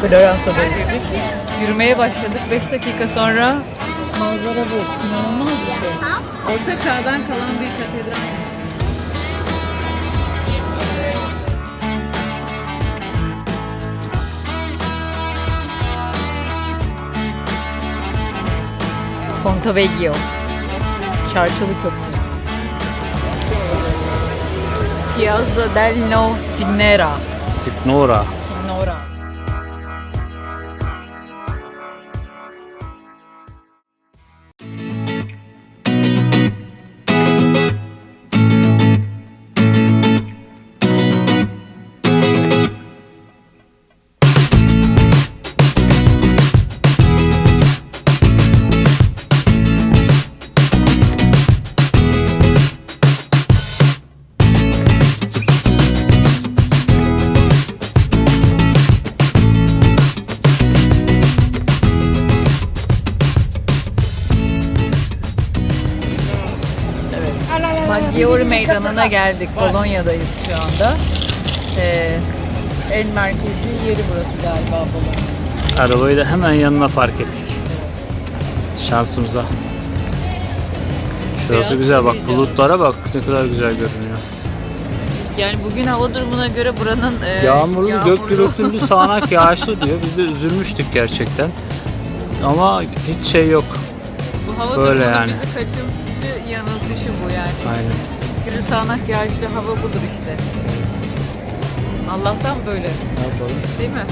Floransa'dayız. Yürümeye başladık. 5 dakika sonra manzara bu. İnanılmaz bir şey. Orta çağdan kalan bir katedral. Ponte Vecchio. Çarşılı köprü. Piazza dello Signora. Signora. Signora. Meydanı'na geldik. Bolonya'dayız şu anda. Ee, en merkezi yeri burası galiba Bologna. Arabayı da hemen yanına park ettik. Şansımıza. Şurası güzel bak bulutlara bak ne kadar güzel görünüyor. Yani bugün hava durumuna göre buranın e, Yağmurlu, gök gürültülü, sağanak yağışlı diyor. Biz de üzülmüştük gerçekten. Ama hiç şey yok. Bu hava Böyle durumunun yani. bizi kaçırtıcı yanıltışı bu yani. Aynen. Günü sağanak yağışlı hava budur işte. Allah'tan böyle Ne yapalım? değil mi?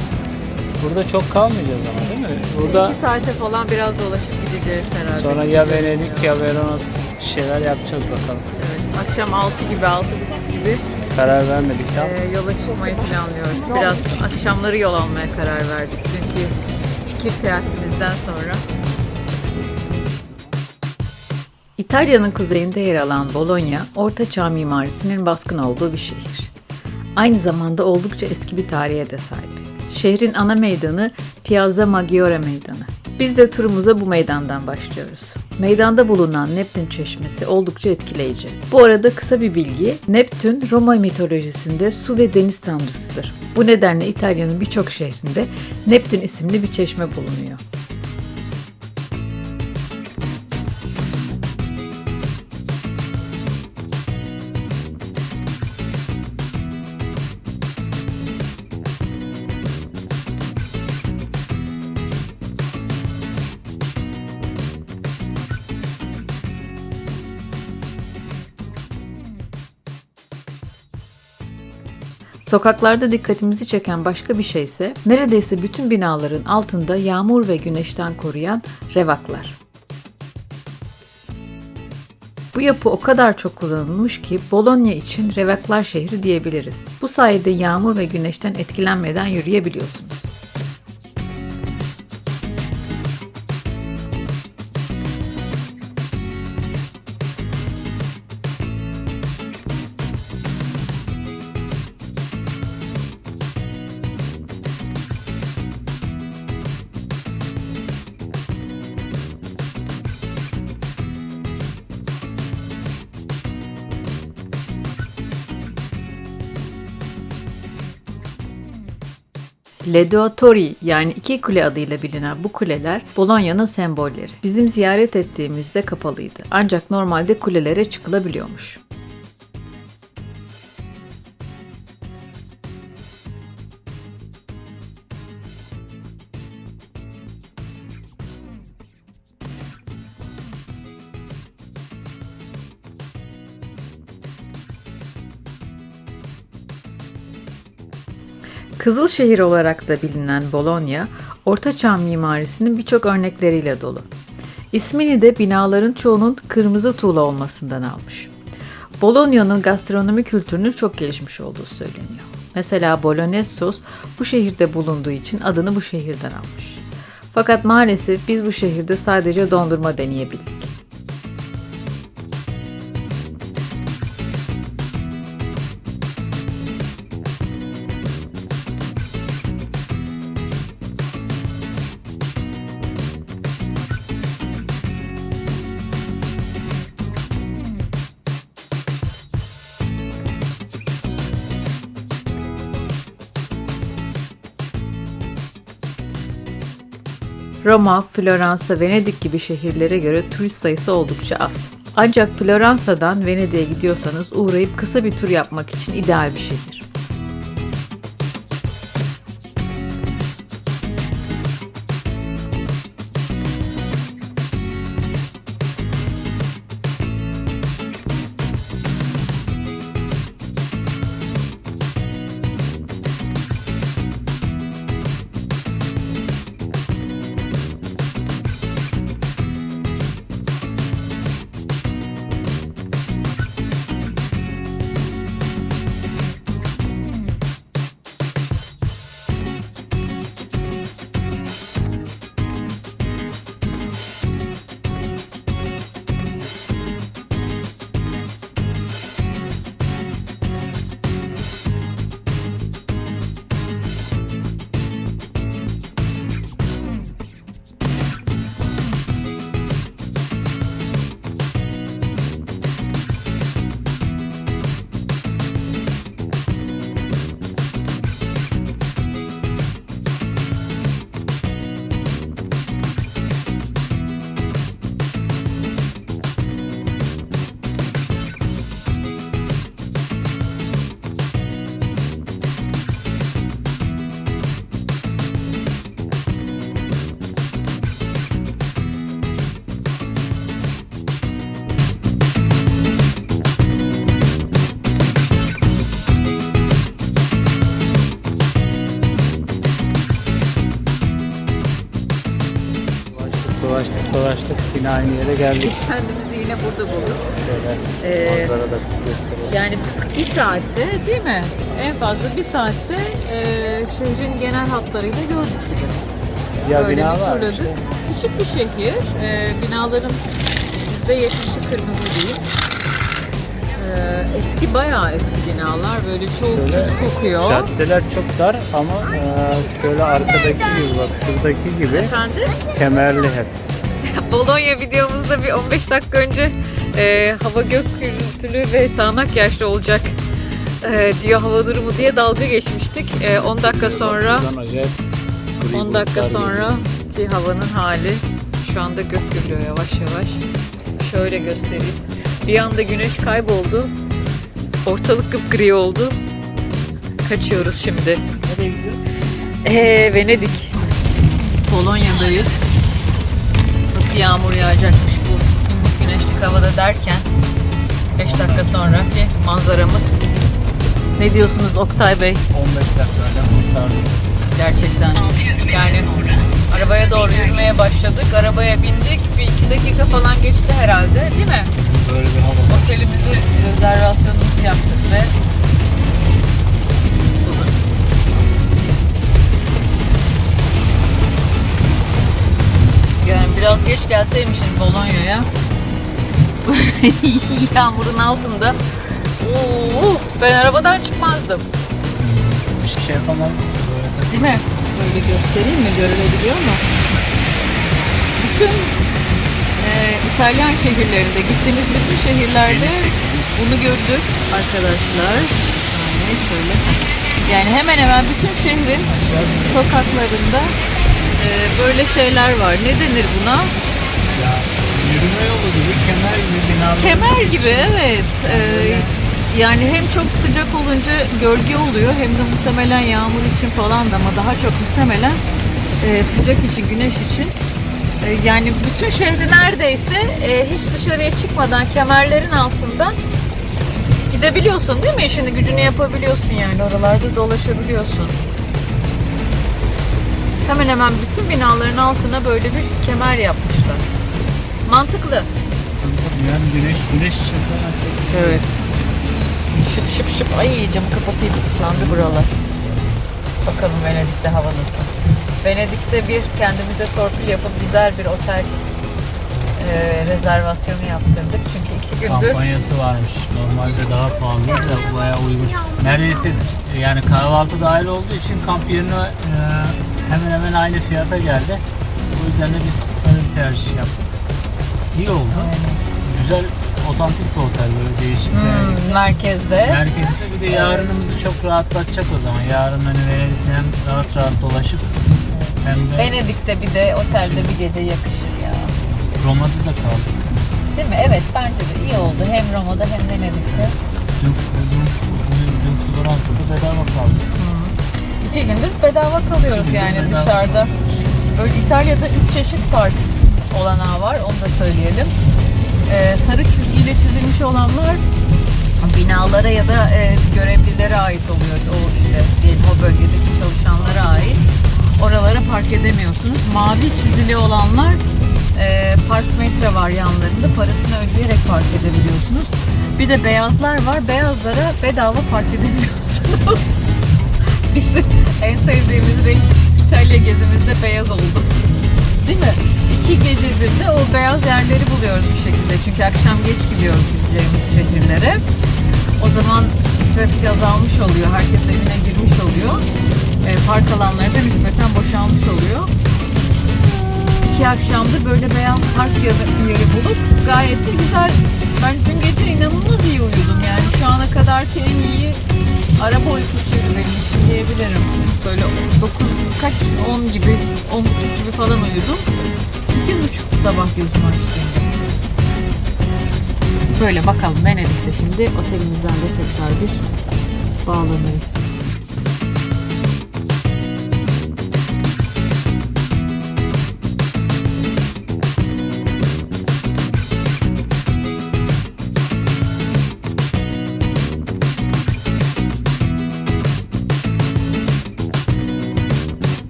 Burada çok kalmayacağız ama değil mi? Burada İki saate falan biraz dolaşıp gideceğiz herhalde. sonra ya Venedik ya Verona bir şeyler yapacağız bakalım. Evet, akşam 6 gibi, 6.30 gibi Karar vermedik ya. e, yola çıkmayı planlıyoruz. Biraz akşamları yol almaya karar verdik. Dünkü fikir teatimizden sonra. İtalya'nın kuzeyinde yer alan Bologna, Orta Çağ mimarisinin baskın olduğu bir şehir. Aynı zamanda oldukça eski bir tarihe de sahip. Şehrin ana meydanı Piazza Maggiore Meydanı. Biz de turumuza bu meydandan başlıyoruz. Meydanda bulunan Neptün Çeşmesi oldukça etkileyici. Bu arada kısa bir bilgi, Neptün Roma mitolojisinde su ve deniz tanrısıdır. Bu nedenle İtalya'nın birçok şehrinde Neptün isimli bir çeşme bulunuyor. Sokaklarda dikkatimizi çeken başka bir şey ise neredeyse bütün binaların altında yağmur ve güneşten koruyan revaklar. Bu yapı o kadar çok kullanılmış ki Bologna için revaklar şehri diyebiliriz. Bu sayede yağmur ve güneşten etkilenmeden yürüyebiliyorsunuz. Le Due yani iki kule adıyla bilinen bu kuleler Bolonya'nın sembolleri. Bizim ziyaret ettiğimizde kapalıydı. Ancak normalde kulelere çıkılabiliyormuş. Kızıl şehir olarak da bilinen Bologna, Orta Çağ mimarisinin birçok örnekleriyle dolu. İsmini de binaların çoğunun kırmızı tuğla olmasından almış. Bologna'nın gastronomi kültürünün çok gelişmiş olduğu söyleniyor. Mesela Bolognese sos bu şehirde bulunduğu için adını bu şehirden almış. Fakat maalesef biz bu şehirde sadece dondurma deneyebildik. Roma, Floransa, Venedik gibi şehirlere göre turist sayısı oldukça az. Ancak Floransa'dan Venedik'e gidiyorsanız uğrayıp kısa bir tur yapmak için ideal bir şehir. Dolaştık. Yine aynı yere geldik. Kendimizi yine burada bulduk. Şöyle Ee, manzara da gösterelim. Yani bir saatte değil mi? En fazla bir saatte e, şehrin genel hatlarıyla gördük gibi. Ya Böyle bina bir var turladık. işte. Küçük bir şehir. E, binaların %70'i kırmızı değil. E, eski bayağı eski binalar. Böyle çoğu Şöyle tuz kokuyor. Caddeler çok dar ama e, şöyle arkadaki gibi bak şuradaki gibi Efendim? kemerli hep. Bologna videomuzda bir 15 dakika önce e, hava gök gürültülü ve sağanak yağışlı olacak e, diyor hava durumu diye dalga geçmiştik. E, 10 dakika sonra Buradan acayip gri 10 dakika sonra ki havanın hali şu anda gök gürlüyor yavaş yavaş. Şöyle göstereyim. Bir anda güneş kayboldu. Ortalık gri oldu. Kaçıyoruz şimdi. Nereye gidiyor? Ee, Venedik. Polonya'dayız. Nasıl yağmur yağacakmış bu günlük güneşlik havada derken 5 dakika sonraki manzaramız. Ne diyorsunuz Oktay Bey? 15 dakikada kurtardık. Gerçekten. 600 metre Yani sonra. arabaya doğru yürümeye başladık. Arabaya bindik. Bir iki dakika falan geçti herhalde değil mi? Böyle bir hava. Otelimizi rezervasyonumuzu yaptık ve geç gelseymişiz Bolonya'ya. Yağmurun altında. Oo, ben arabadan çıkmazdım. Bir şey yapamam. Değil mi? Böyle göstereyim mi? Görülebiliyor mu? Bütün e, İtalyan şehirlerinde, gittiğimiz bütün şehirlerde bunu gördük arkadaşlar. Yani şöyle. Yani hemen hemen bütün şehrin sokaklarında e, böyle şeyler var. Ne denir buna? Ya yürüme yolu gibi kemer gibi binalar. Kemer gibi evet. E, yani hem çok sıcak olunca gölge oluyor hem de muhtemelen yağmur için falan da ama daha çok muhtemelen e, sıcak için, güneş için. E, yani bütün şehri neredeyse e, hiç dışarıya çıkmadan kemerlerin altından gidebiliyorsun değil mi? İşini gücünü yapabiliyorsun yani oralarda dolaşabiliyorsun. Hemen hemen bütün binaların altına böyle bir kemer yapmışlar. Mantıklı. Yani güneş, güneş çok Evet. Şıp şıp şıp. Ay camı kapatayım ıslandı buralar. Bakalım Venedik'te hava nasıl. Venedik'te bir kendimize torpil yapıp güzel bir otel e, rezervasyonu yaptırdık. Çünkü iki gündür kampanyası varmış. Normalde daha pahalı da bayağı uygun. Neredeyse yani kahvaltı dahil olduğu için kamp yerine e, hemen hemen aynı fiyata geldi. O yüzden de biz öyle bir tercih yaptık. İyi oldu. Güzel, otantik bir otel böyle değişik. hmm, Venedik'te. merkezde. Merkezde bir de yarınımızı çok rahatlatacak o zaman. Yarın hani Venedik'te hem rahat rahat dolaşıp Hem de Venedik'te bir de otelde bir gece yakışır ya. Roma'da da kaldık. Değil mi? Evet bence de iyi oldu. Hem Roma'da hem Venedik'te. Dün, dün, dün, dün Floransa'da bedava kaldık. İki gündür bedava kalıyoruz İki yani bedava. dışarıda. Böyle İtalya'da üç çeşit park olanağı var. Onu da söyleyelim. Ee, sarı çizgiyle çizilmiş olanlar binalara ya da e, görevlilere ait oluyor. O işte diyelim o bölgedeki çalışanlara ait. Oralara park edemiyorsunuz. Mavi çizili olanlar e, park metre var yanlarında. Parasını ödeyerek park edebiliyorsunuz. Bir de beyazlar var. Beyazlara bedava park edebiliyorsunuz. Bizim en sevdiğimiz renk İtalya gezimizde beyaz oldu. Değil mi? İki gecedir de o beyaz yerleri buluyoruz bir şekilde. Çünkü akşam geç gidiyoruz gideceğimiz şehirlere. O zaman trafik azalmış oluyor. Herkes evine girmiş oluyor. E, park alanları da nispeten boşalmış oluyor. İki akşamda böyle beyaz park yeri- bulup gayet de güzel. Ben dün gece inanılmaz iyi uyudum yani. Şu ana kadarki en iyi araba uykusuydu benim için diyebilirim. Böyle 9 kaç 10 gibi 10 gibi falan uyudum. 8.30 sabah gözüm açtı. Böyle bakalım Venedik'te şimdi otelimizden de tekrar bir bağlanırız.